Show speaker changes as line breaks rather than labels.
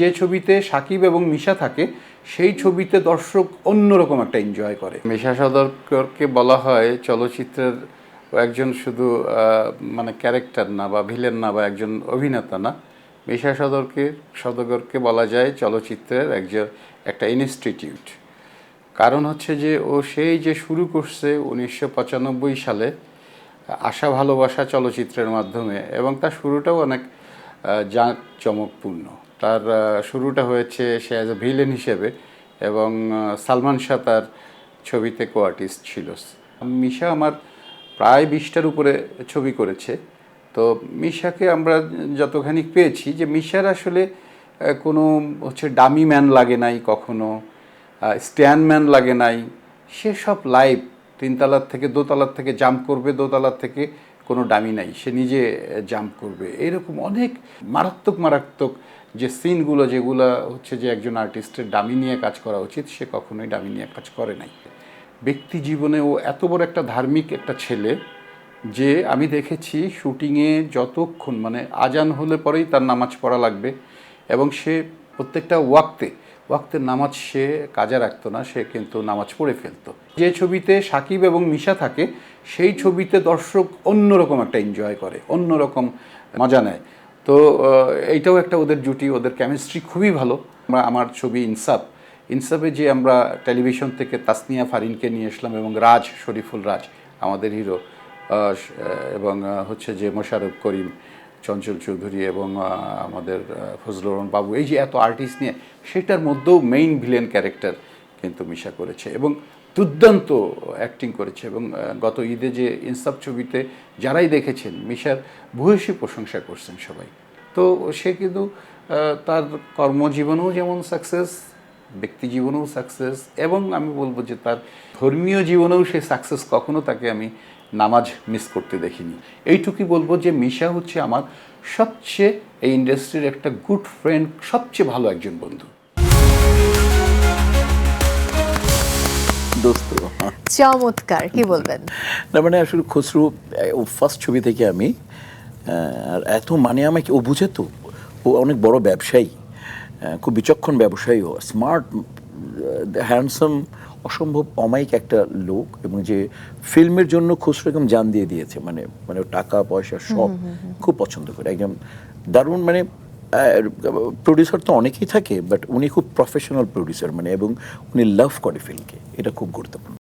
যে ছবিতে সাকিব এবং মিশা থাকে, সেই ছবিতে দর্শক অন্যরকম একটা এনজয় করে। মিশা সদরকরকে বলা হয় চলচ্চিত্রের একজন শুধু মানে ক্যারেক্টার না বা ভিলেন না বা একজন অভিনেতা না। মিশা সদরকে, সদগরকে বলা যায় চলচ্চিত্রের একজন, একটা ইনস্টিটিউট কারণ হচ্ছে যে, ও সেই যে শুরু করছে উনিশশো পঁচানব্বই সালে, আশা ভালোবাসা চলচ্চিত্রের মাধ্যমে, এবং তার শুরুটাও অনেক জাঁক চমকপূর্ণ তার শুরুটা হয়েছে সে অ্যাজ এ ভিলেন হিসেবে এবং সালমান শাহ তার ছবিতে কো আর্টিস্ট ছিল। মিশা আমার প্রায় বিশটার উপরে ছবি করেছে। তো মিশাকে আমরা যতখানি পেয়েছি যে মিশার আসলে কোনো হচ্ছে ডামি ম্যান লাগে নাই কখনো স্ট্যান্ড ম্যান লাগে নাই। সে সব লাইভ তিনতলার থেকে, দোতলার থেকে, জাম্প করবে দোতলার থেকে কোনো ডামি নাই, সে নিজে জাম্প করবে। এরকম অনেক মারাত্মক মারাত্মক যে সিনগুলো যেগুলো হচ্ছে যে একজন আর্টিস্টের ডামি নিয়ে কাজ করা উচিত, সে কখনোই ডামি নিয়ে কাজ করে নাই। ব্যক্তি জীবনে ও এত বড় একটা ধার্মিক একটা ছেলে, যে আমি দেখেছি শুটিংয়ে যতক্ষণ মানে আজান হলে পরেই তার নামাজ পড়া লাগবে এবং সে প্রত্যেকটা ওয়াক্তে ওয়াক্তের নামাজ সে কাজে রাখতো না, সে কিন্তু নামাজ পড়ে ফেলতো। যে ছবিতে সাকিব এবং মিশা থাকে, সেই ছবিতে দর্শক অন্যরকম একটা এনজয় করে, অন্যরকম মজা নেয়। তো এইটাও একটা ওদের জুটি ওদের কেমিস্ট্রি খুবই ভালো। আমরা, আমার ছবি ইনসাফ। ইনসাফে যে আমরা টেলিভিশন থেকে তাসনিয়া ফারিনকে নিয়ে এসলাম এবং রাজ, শরীফুল রাজ, আমাদের হিরো এবং হচ্ছে যে মোশারফ করিম চঞ্চল চৌধুরী এবং আমাদের আহ, ফজলুর রহমান বাবু এই যে এত আর্টিস্ট নিয়ে সেটার মধ্যেও মেইন ভিলেন ক্যারেক্টার কিন্তু মিশা করেছে এবং দুর্দান্ত অ্যাক্টিং করেছে এবং গত ঈদে যে ইনসাফ ছবিতে যারাই দেখেছেন মিশার ভূয়সী প্রশংসা করছেন সবাই। তো সে কিন্তু তার কর্মজীবনেও যেমন সাকসেস ব্যক্তি জীবনেও সাকসেস এবং আমি বলব যে তার ধর্মীয় জীবনেও সে সাকসেস কখনো তাকে আমি নামাজ মিস করতে দেখিনি। এইটুকুই বলব যে মিশা হচ্ছে আমার সবচেয়ে এই ইন্ডাস্ট্রির একটা গুড ফ্রেন্ড সবচেয়ে ভালো একজন বন্ধু।
দোস্ত।
চমৎকার কি বলবেন?
না মানে আসলে খসরু ফার্স্ট ছবি থেকে আমি আর এত মানে আমাকে ও বুঝে তো ও অনেক বড় ব্যবসায়ী খুব বিচক্ষণ ব্যবসায়ী ও স্মার্ট হ্যান্ডসাম অসম্ভব অমায়িক একটা লোক এবং যে ফিল্মের জন্য খুচরো একদম জান দিয়ে দিয়েছে মানে মানে টাকা পয়সা সব খুব পছন্দ করে। একদম দারুণ মানে প্রডিউসার তো অনেকেই থাকে বাট উনি খুব প্রফেশনাল প্রডিউসার মানে এবং উনি লাভ করে ফিল্মকে। এটা খুব গুরুত্বপূর্ণ।